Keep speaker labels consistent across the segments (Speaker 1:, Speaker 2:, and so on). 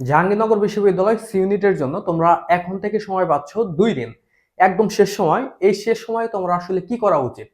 Speaker 1: জাহাঙ্গীরনগর বিশ্ববিদ্যালয় সি ইউনিটের জন্য তোমরা এখন থেকে সময় পাচ্ছ দুই দিন। একদম শেষ সময়। এই শেষ সময় তোমরা আসলে কি করা উচিত?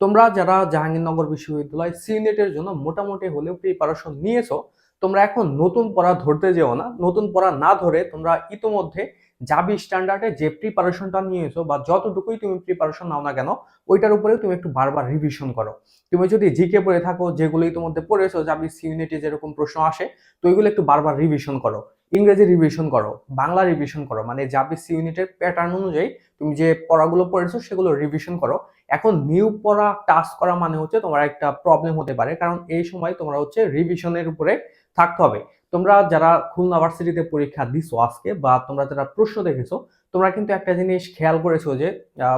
Speaker 1: তোমরা যারা জাহাঙ্গীরনগর বিশ্ববিদ্যালয় সি ইউনিটের জন্য মোটামুটি হলেও প্রিপারেশন নিয়েছো, তোমরা এখন নতুন পড়া ধরতে যেও না। নতুন পড়া না ধরে তোমরা ইতোমধ্যে জাবি স্ট্যান্ডার্ডে যে প্রিপারেশনটা নিয়েছো বা যতটুকুই তুমি প্রিপারেশন নাও না কেন, ওইটার উপরে তুমি একটু বারবার রিভিশন করো। তুমি যদি জিকে পড়ে থাকো যেগুলো ইতিমধ্যে পড়েছো জাবি ইউনিটে যেরকম প্রশ্ন আসে, তো ওইগুলো একটু বারবার রিভিশন করো। ইংরেজি রিভিশন করো, বাংলা রিভিশন করো মানে জাবিসি ইউনিটের প্যাটার্ন অনুযায়ী তুমি যে পড়াগুলো পড়েছো, সেগুলো রিভিশন করো। এখন নিউ পড়া টাস্ক করা মানে হচ্ছে তোমার একটা প্রবলেম হতে পারে, কারণ এই সময় তোমরা হচ্ছে রিভিশনের উপরে থাকতে হবে। তোমরা যারা খুলনা ভার্সিটিতে পরীক্ষা দিছো আজকে বা তোমরা যারা প্রশ্ন দেখেছ, তোমরা কিন্তু একটা জিনিস খেয়াল করেছ যে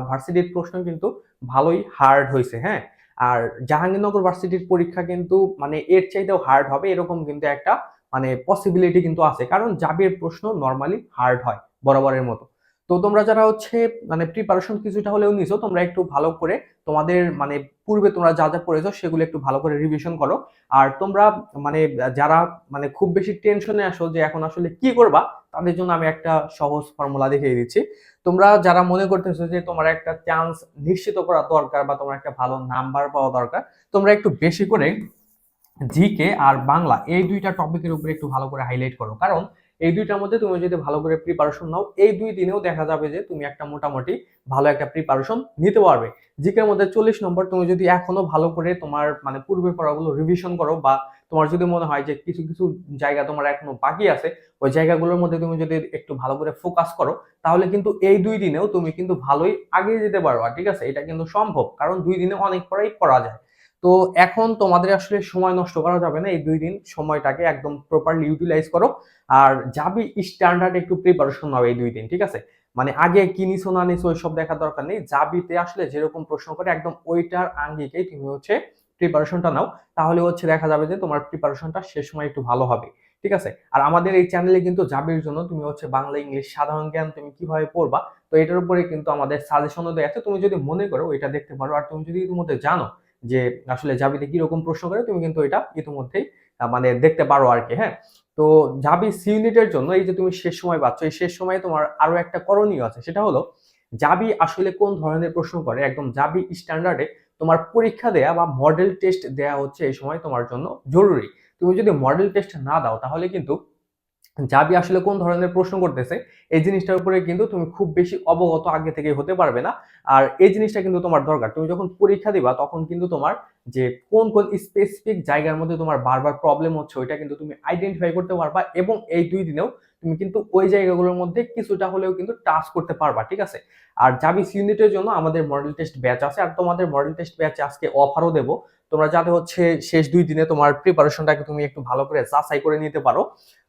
Speaker 1: ভার্সিটির প্রশ্ন কিন্তু ভালোই হার্ড হয়েছে হ্যাঁ? আর জাহাঙ্গীরনগর ভার্সিটির পরীক্ষা কিন্তু মানে এর চাইতেও হার্ড হবে, এরকম কিন্তু একটা মানে পসিবিলিটি কিন্তু আছে। কারণ জাবির প্রশ্ন নর্মালি হার্ড হয়, বরাবরের মতো। তো তোমরা যারা হচ্ছে মানে প্রিপারেশন কিছুটা হলেও নিছো, তোমরা একটু ভালো করে তোমাদের মানে পূর্বে তোমরা যা যা পড়েছো সেগুলো একটু ভালো করে রিভিশন করো। আর তোমরা মানে যারা মানে খুব বেশি টেনশনে আসো যে এখন আসলে কি করবা, তাদের জন্য আমি একটা সহজ ফর্মুলা দেখিয়ে দিচ্ছি। তোমরা যারা মনে করতেছো যে তোমার একটা চান্স নিশ্চিত করা দরকার বা তোমার একটা ভালো নাম্বার পাওয়া দরকার, তোমরা একটু বেশি করে জিকে আর বাংলা এই দুইটা টপিকের উপরে একটু ভালো করে হাইলাইট করো। কারণ এই দুইটার মধ্যে তুমি যদি ভালো করে প্রিপারেশন নাও, এই দুই দিনেও দেখা যাবে যে তুমি একটা মোটামুটি ভালো একটা প্রিপারেশন নিতে পারবে। জিকের মধ্যে চল্লিশ নম্বর, তুমি যদি এখনও ভালো করে তোমার মানে পূর্বে পড়াগুলো রিভিশন করো বা তোমার যদি মনে হয় যে কিছু কিছু জায়গা তোমার এখনও বাকি আছে, ওই জায়গাগুলোর মধ্যে তুমি যদি একটু ভালো করে ফোকাস করো, তাহলে কিন্তু এই দুই দিনেও তুমি কিন্তু ভালোই আগে যেতে পারবা, ঠিক আছে? এটা কিন্তু সম্ভব, কারণ দুই দিনে অনেক পড়াই করা যায়। তো এখন তোমাদের আসলে সময় নষ্ট করা যাবে না, এই দুই দিন সময়টাকে একদম প্রপারলি ইউটিলাইজ করো। আর যাবি স্ট্যান্ডার্ড একটু প্রিপারেশন নাও এই দুই দিন, ঠিক আছে? মানে আগে কি নিছো, না নিছো, ওইসব দেখার দরকার নেই। যাবিতে আসলে যেরকম প্রশ্ন করে, একদম ওইটার আঙ্গিকেই তুমি হচ্ছে প্রিপারেশনটা নাও। তাহলে হচ্ছে দেখা যাবে যে তোমার প্রিপারেশনটা সে সময় একটু ভালো হবে, ঠিক আছে? আর আমাদের এই চ্যানেলে কিন্তু জাবির জন্য তুমি হচ্ছে বাংলা, ইংলিশ, সাধারণ জ্ঞান তুমি কীভাবে পড়বা, তো এটার উপরে কিন্তু আমাদের সাজেশনও দেওয়া আছে। তুমি যদি মনে করো এটা দেখতে পারো, আর তুমি যদি ইতিমধ্যে জানো যে আসলে জাবিতে কীরকম প্রশ্ন করে, তুমি কিন্তু এটা ইতিমধ্যেই মানে দেখতে পারো আর কি হ্যাঁ? তো জাবি সি ইউনিটের জন্য এই যে তুমি শেষ সময় পাচ্ছ, এই শেষ সময়ে তোমার আরও একটা করণীয় আছে, সেটা হলো জাবি আসলে কোন ধরনের প্রশ্ন করে? একদম জাবি স্ট্যান্ডার্ডে তোমার পরীক্ষা দেয়া বা মডেল টেস্ট দেয়া হচ্ছে এই সময় তোমার জন্য জরুরি। তুমি যদি মডেল টেস্ট না দাও, তাহলে কিন্তু যাবি আসলে কোন ধরনের প্রশ্ন করতেছে, এই জিনিসটার উপরে কিন্তু তুমি খুব বেশি অবগত আগে থেকে হতে পারবে না। আর এই জিনিসটা কিন্তু তোমার দরকার। তুমি যখন পরীক্ষা দিবা, তখন কিন্তু তোমার যে কোন কোন স্পেসিফিক জায়গার মধ্যে তোমার বারবার প্রবলেম হচ্ছে, ওইটা কিন্তু তুমি আইডেন্টিফাই করতে পারবা এবং এই দুই দিনেও তুমি কিন্তু ওই জায়গাগুলোর মধ্যে কিছুটা হলেও কিন্তু টাচ করতে পারবা, ঠিক আছে? আর জাবিস ইউনিটের জন্য, আমাদের মডেল টেস্ট ব্যাচ আছে। আর তোমাদের মডেল টেস্ট ব্যাচ আজকে অফারও দেবো। তোমরা যাতে হচ্ছে শেষ দুই দিনে তোমার প্রিপারেশনটাকে তুমি একটু ভালো করে যাচাই করে নিতে পারো।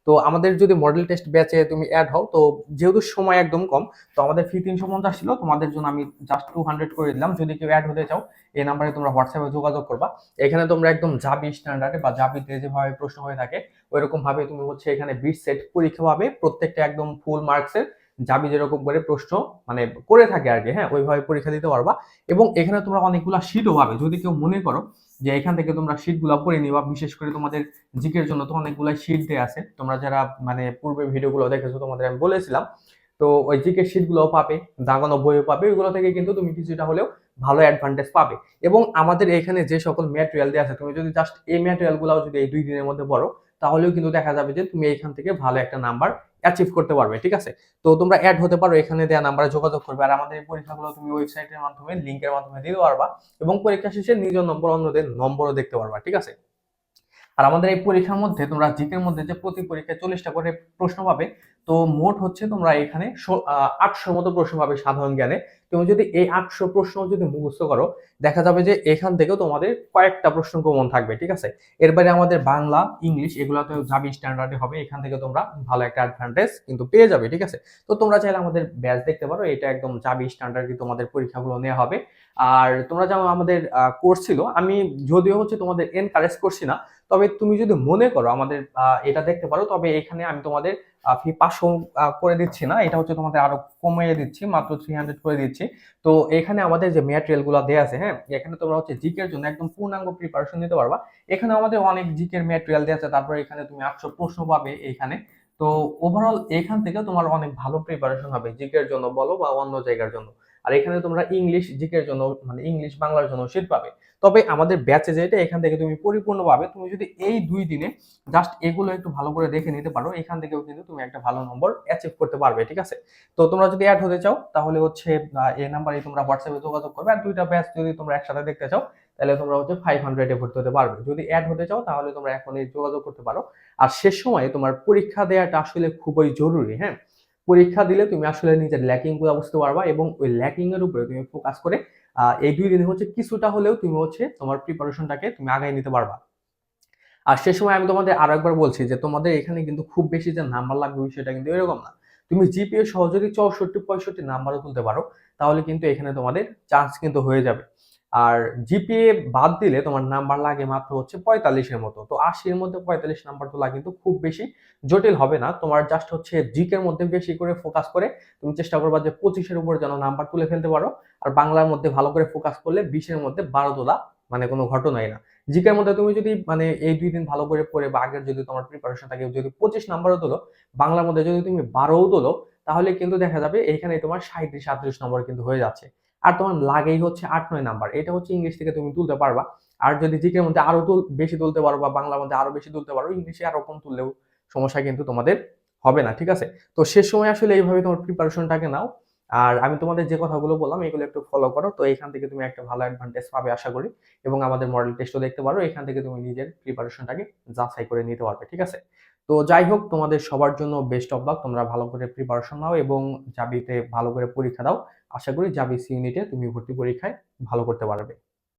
Speaker 1: তো আমাদের যদি মডেল টেস্ট ব্যাচে তুমি অ্যাড হও, তো যেহেতু সময় একদম কম, তো আমাদের ফি তিনশো পঞ্চাশ ছিল, তোমাদের জন্য আমি জাস্ট টু হান্ড্রেড করে দিলাম। যদি কেউ অ্যাড হতে চাও, এই নাম্বারে তোমরা হোয়াটসঅ্যাপে যোগাযোগ করবা। এখানে তোমরা একদম জাবি স্ট্যান্ডার্ডে বা জাবিতে যেভাবে প্রশ্ন হয়ে থাকে ওইরকম ভাবে তুমি হচ্ছে এখানে বিট সেট পরীক্ষা পাবে। প্রত্যেকটা একদম ফুল মার্কসের যাবি যেরকম করে প্রশ্ন মানে করে থাকে আর কি হ্যাঁ ওইভাবে পরীক্ষা দিতে পারবা। এবং এখানে তোমরা অনেকগুলো শীটও পাবে। যদি কেউ মনে করো যে এখান থেকে তোমরা শীটগুলো পড়ে নিবা, বিশেষ করে তোমাদের জিকের জন্য তো অনেকগুলো শীট দেওয়া আছে। তোমরা যারা মানে পূর্বে ভিডিওগুলো দেখেছ, তোমাদের আমি বলেছিলাম। তো ওই জিকের শীটগুলোও পাবে দাগানো বইও পাবে, ওইগুলো থেকে কিন্তু তুমি কিছুটা হলেও ভালো অ্যাডভান্টেজ পাবে। এবং আমাদের এখানে যে সকল ম্যাটেরিয়াল দেওয়া আছে, তুমি যদি জাস্ট এই ম্যাটেরিয়ালগুলো যদি এই দুই দিনের মধ্যে পড়ো, তাহলেও কিন্তু দেখা যাবে যে তুমি এইখান থেকে ভালো একটা নাম্বার অ্যাচিভ করতে পারবে, ঠিক আছে? তো তোমরা অ্যাড হতে পারো, এখানে দেওয়া নাম্বারে যোগাযোগ করবে। আর আমাদের এই পরীক্ষাগুলো তুমি ওয়েবসাইটের মাধ্যমে লিঙ্কের মাধ্যমে দিতে পারবা এবং পরীক্ষা শেষে নিজের নম্বর অন্যদের, নম্বরও দেখতে পারবা, ঠিক আছে? আর আমাদের এই পরীক্ষার মধ্যে তোমরা জিকের মধ্যে যে প্রতি পরীক্ষায় চল্লিশটা করে প্রশ্ন পাবে, তো মোট হচ্ছে তোমরা এখানে আটশোর মতো প্রশ্ন পাবে সাধারণ জ্ঞানে। তুমি যদি এই আটশো প্রশ্ন যদি মুখস্থ করো, দেখা যাবে যে এখান থেকেও তোমাদের কয়েকটা প্রশ্ন কমন থাকবে, ঠিক আছে? এর বাইরে আমাদের বাংলা, ইংলিশ এগুলো তো যাবি স্ট্যান্ডার্ডে হবে, এখান থেকে তোমরা ভালো একটা অ্যাডভান্টেজ কিন্তু পেয়ে যাবে, ঠিক আছে? তো তোমরা চাইলে আমাদের ব্যাচ দেখতে পারো, এটা একদম যাবি স্ট্যান্ডার্ডে তোমাদের পরীক্ষাগুলো নেওয়া হবে। আর তোমরা যেমন আমাদের কোর্স ছিল, আমি যদিও হচ্ছে তোমাদের এনকারেজ করছি না তবে তুমি যদি মনে করো আমাদের এটা দেখতে পারো, তবে এখানে আমি তোমাদের ফি পাঁচশো করে দিচ্ছি না, এটা হচ্ছে তোমাদের আরও কমিয়ে দিচ্ছি, মাত্র থ্রি হান্ড্রেড করে দিচ্ছি। তো এখানে আমাদের যে ম্যাটেরিয়ালগুলো দেওয়া আছে হ্যাঁ এখানে তোমরা হচ্ছে জিকের জন্য একদম পূর্ণাঙ্গ প্রিপারেশন নিতে পারবা। এখানে আমাদের অনেক জিকের ম্যাটেরিয়াল দেওয়া আছে, তারপরে এখানে তুমি আটশো প্রশ্ন পাবে এখানে। তো ওভারঅল এখান থেকে তোমার অনেক ভালো প্রিপারেশন হবে জিকের জন্য বলো বা অন্য জায়গার জন্য। আর এখানে তোমরা ইংলিশ জিকের জন্য মানে ইংলিশ বাংলার জন্য শীট পাবে। তবে আমাদের ব্যাচে যেটা, এখান থেকে তুমি পরিপূর্ণ পাবে তুমি যদি এই দুই দিনে জাস্ট এগুলো একটু ভালো করে দেখে নিতে পারো, এখান থেকেও কিন্তু তুমি একটা ভালো নম্বর অ্যাচিভ করতে পারবে, ঠিক আছে? তো তোমরা যদি অ্যাড হতে চাও, তাহলে হচ্ছে এই নাম্বারে তোমরা হোয়াটসঅ্যাপে যোগাযোগ করবে, আর দুইটা ব্যাচ যদি তোমরা একসাথে দেখতে চাও, তাহলে তোমরা হচ্ছে ফাইভ হান্ড্রেডে ভর্তি হতে পারবে। যদি অ্যাড হতে চাও, তাহলে তোমরা এখনই যোগাযোগ করতে পারো। আর শেষ সময়ে তোমার পরীক্ষা দেওয়াটা আসলে খুবই জরুরি হ্যাঁ? পরীক্ষা দিলে তুমি আসলে নিজের ল্যাকিংগুলো বুঝতে পারবা এবং ওই ল্যাকিং এর উপরে তুমি ফোকাস করে এই দুই দিনে হচ্ছে কিছুটা হলেও তুমি হচ্ছে তোমার প্রিপারেশনটাকে তুমি আগায় নিতে পারবা। আর সে সময় আমি তোমাদের আরও একবার বলছি যে তোমাদের এখানে কিন্তু খুব বেশি যে নাম্বার লাগবে বিষয়টা কিন্তু এরকম না। তুমি জিপিএ সহ যদি চৌষট্টি, পঁয়ষট্টি নাম্বারও তুলতে পারো, তাহলে কিন্তু এখানে তোমাদের চান্স কিন্তু হয়ে যাবে। আর জিপিএ বাদ দিলে তোমার নাম্বার লাগে মাত্র হচ্ছে পঁয়তাল্লিশের মতো। তো আশির মধ্যে পঁয়তাল্লিশ নাম্বার তোলা কিন্তু খুব বেশি জটিল হবে না। তোমার জাস্ট হচ্ছে জিকের মধ্যে বেশি করে ফোকাস করে তুমি চেষ্টা করবা যে পঁচিশের উপর যেন নাম্বার তুলে ফেলতে পারো। আর বাংলার মধ্যে ভালো করে ফোকাস করলে বিশের মধ্যে বারো তোলা মানে কোনো ঘটনাই না। জিকের মধ্যে তুমি যদি মানে এই দুই দিন ভালো করে পড়ে বা আগের যদি তোমার প্রিপারেশন থাকে, যদি পঁচিশ নাম্বারও তোলো, বাংলার মধ্যে যদি তুমি বারোও তোলো, তাহলে কিন্তু দেখা যাবে এখানে তোমার সাঁত্রিশ সাঁত্রিশ নম্বর কিন্তু হয়ে যাচ্ছে। আর তোমার লাগেই হচ্ছে আট, নয় নাম্বার। এটা হচ্ছে ইংলিশ থেকে তুমি তুলতে পারবা। আর যদি জিকের মধ্যে আরও তুল, বেশি তুলতে পারো বা বাংলার মধ্যে আরও বেশি তুলতে পারো ইংলিশে আরও কম তুললেও সমস্যা কিন্তু তোমাদের হবে না, ঠিক আছে? তো শেষ সময় আসলে এইভাবে তোমার প্রিপারেশনটাকে নাও। আর আমি তোমাদের যে কথাগুলো বললাম, এগুলো একটু ফলো করো। তো এখান থেকে তুমি একটা ভালো অ্যাডভান্টেজ পাবে, আশা করি। এবং আমাদের মডেল টেস্টও দেখতে পারো। এখান থেকে তুমি নিজের প্রিপারেশনটাকে যাচাই করে নিতে পারবে, ঠিক আছে? তো যাই হোক, তোমাদের সবার জন্য বেস্ট অফ লাক তোমরা ভালো করে প্রিপারেশন নাও এবং চাবিতে ভালো করে পরীক্ষা দাও। আশা করি যাবে সি ইউনিটে তুমি ভর্তি পরীক্ষায় ভালো করতে পারবে।